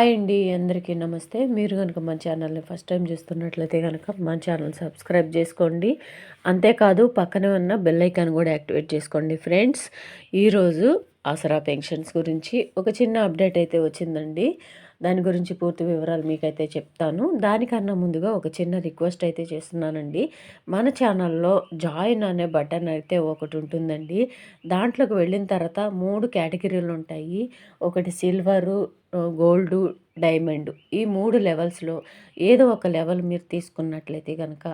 Hi అండి అందరికీ నమస్తే. మీరు కనుక మా ఛానల్ని ఫస్ట్ టైం చూస్తున్నట్లయితే కనుక మా ఛానల్ సబ్స్క్రైబ్ చేసుకోండి. అంతేకాదు పక్కనే ఉన్న బెల్ ఐకాన్ కూడా యాక్టివేట్ చేసుకోండి ఫ్రెండ్స్. ఈరోజు ఆసరా పెన్షన్స్ గురించి ఒక చిన్న అప్డేట్ అయితే వచ్చిందండి. దాని గురించి పూర్తి వివరాలు మీకైతే చెప్తాను. దానికన్నా ముందుగా ఒక చిన్న రిక్వెస్ట్ అయితే చేస్తున్నానండి. మన ఛానల్లో జాయిన్ అనే బటన్ అయితే ఒకటి ఉంటుందండి. దాంట్లోకి వెళ్ళిన తర్వాత మూడు కేటగిరీలు ఉంటాయి. ఒకటి సిల్వరు గోల్డు డైమండ్. ఈ మూడు లెవెల్స్లో ఏదో ఒక లెవెల్ మీరు తీసుకున్నట్లయితే కనుక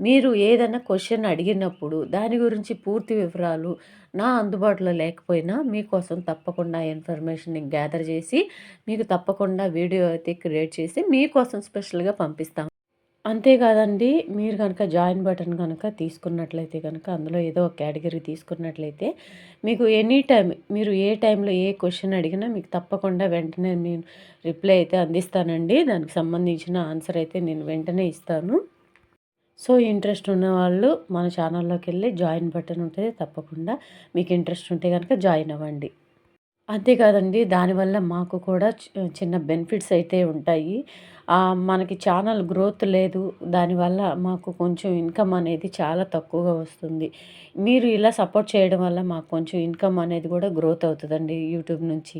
మీరు ఏదైనా క్వశ్చన్ అడిగినప్పుడు దాని గురించి పూర్తి వివరాలు నా అందుబాటులో లేకపోయినా మీకోసం తప్పకుండా ఇన్ఫర్మేషన్ గ్యాదర్ చేసి మీకు తప్పకుండా వీడియో అయితే క్రియేట్ చేసి మీకోసం స్పెషల్గా పంపిస్తాం. అంతేకాదండి మీరు కనుక జాయిన్ బటన్ కనుక తీసుకున్నట్లయితే కనుక అందులో ఏదో ఒక కేటగిరీ తీసుకున్నట్లయితే మీకు ఎనీ టైం మీరు ఏ టైంలో ఏ క్వశ్చన్ అడిగినా మీకు తప్పకుండా వెంటనే నేను రిప్లై అయితే అందిస్తానండి. దానికి సంబంధించిన ఆన్సర్ అయితే నేను వెంటనే ఇస్తాను. సో ఇంట్రెస్ట్ ఉన్న వాళ్ళు మన ఛానల్లోకి వెళ్ళి జాయిన్ బటన్ ఉంటుంది తప్పకుండా మీకు ఇంట్రెస్ట్ ఉంటే కనుక జాయిన్ అవ్వండి. అంతేకాదండి దానివల్ల మాకు కూడా చిన్న బెనిఫిట్స్ అయితే ఉంటాయి. మనకి ఛానల్ గ్రోత్ లేదు. దానివల్ల మాకు కొంచెం ఇన్కమ్ అనేది చాలా తక్కువగా వస్తుంది. మీరు ఇలా సపోర్ట్ చేయడం వల్ల మాకు కొంచెం ఇన్కమ్ అనేది కూడా గ్రోత్ అవుతుందండి యూట్యూబ్ నుంచి.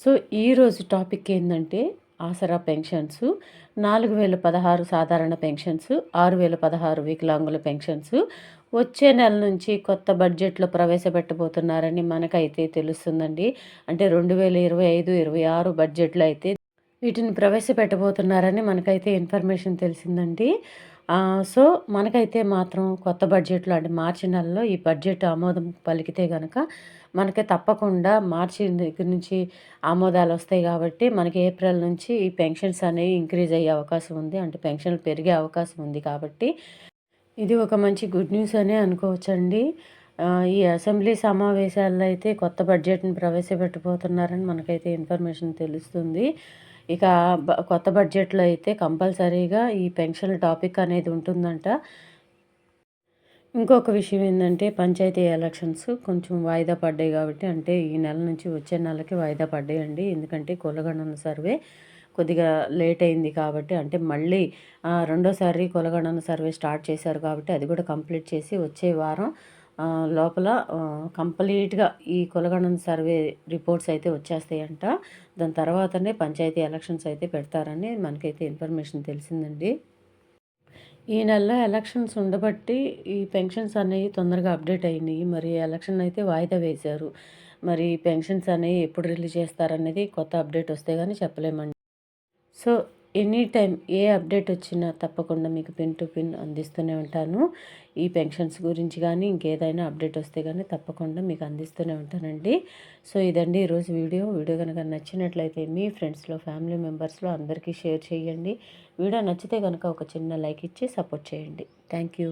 సో ఈరోజు టాపిక్ ఏంటంటే ఆసరా పెన్షన్స్ నాలుగు వేల పదహారు సాధారణ పెన్షన్స్ ఆరు వేల పదహారు వికలాంగుల పెన్షన్స్. వచ్చే నెల నుంచి కొత్త బడ్జెట్లో ప్రవేశపెట్టబోతున్నారని మనకైతే తెలుస్తుందండి. అంటే రెండు వేల ఇరవై ఐదు ఇరవై ఆరు బడ్జెట్లో అయితే వీటిని ప్రవేశపెట్టబోతున్నారని మనకైతే ఇన్ఫర్మేషన్ తెలిసిందండి. సో మనకైతే మాత్రం కొత్త బడ్జెట్లో అంటే మార్చి నెలలో ఈ బడ్జెట్ ఆమోదం పలికితే కనుక మనకి తప్పకుండా మార్చి దగ్గర నుంచి ఆమోదాలు వస్తాయి కాబట్టి మనకి ఏప్రిల్ నుంచి ఈ పెన్షన్స్ అనేవి ఇంక్రీజ్ అయ్యే అవకాశం ఉంది. అంటే పెన్షన్లు పెరిగే అవకాశం ఉంది కాబట్టి ఇది ఒక మంచి గుడ్ న్యూస్ అనే అనుకోవచ్చండి. ఈ అసెంబ్లీ సమావేశాల్లో అయితే కొత్త బడ్జెట్ని ప్రవేశపెట్టబోతున్నారని మనకైతే ఇన్ఫర్మేషన్ తెలుస్తుంది. ఇక కొత్త బడ్జెట్లో అయితే కంపల్సరీగా ఈ పెన్షన్ టాపిక్ అనేది ఉంటుందంట. ఇంకొక విషయం ఏంటంటే పంచాయతీ ఎలక్షన్స్ కొంచెం వాయిదా పడ్డాయి కాబట్టి అంటే ఈ నెల నుంచి వచ్చే నెలకి వాయిదా పడ్డాయండి. ఎందుకంటే కులగణన సర్వే కొద్దిగా లేట్ అయింది కాబట్టి అంటే మళ్ళీ రెండోసారి కులగణన సర్వే స్టార్ట్ చేశారు కాబట్టి అది కూడా కంప్లీట్ చేసి వచ్చే వారం లోపల కంప్లీట్గా ఈ కులగణన సర్వే రిపోర్ట్స్ అయితే వచ్చేస్తాయంట. దాని తర్వాతనే పంచాయతీ ఎలక్షన్స్ అయితే పెడతారని మనకైతే ఇన్ఫర్మేషన్ తెలిసిందండి. ఈ నెలలో ఎలక్షన్స్ ఉండబట్టి ఈ పెన్షన్స్ అనేవి తొందరగా అప్డేట్ అయినాయి. మరి ఎలక్షన్ అయితే వాయిదా వేశారు. మరి పెన్షన్స్ అనేవి ఎప్పుడు రిలీజ్ చేస్తారనేది కొత్త అప్డేట్ వస్తే కానీ చెప్పలేమండి. So any time a update వచ్చినా తప్పకుండా మీకు పిన్ టు పిన్ అందిస్తూనే ఉంటాను. ఈ పెన్షన్స్ గురించి కానీ ఇంకేదైనా అప్డేట్ వస్తే కానీ తప్పకుండా మీకు అందిస్తూనే ఉంటానండి. సో ఇదండి ఈరోజు వీడియో. వీడియో కనుక నచ్చినట్లయితే మీ ఫ్రెండ్స్లో ఫ్యామిలీ మెంబర్స్లో అందరికీ షేర్ చేయండి. వీడియో నచ్చితే కనుక ఒక చిన్న లైక్ ఇచ్చి సపోర్ట్ చేయండి. Thank you.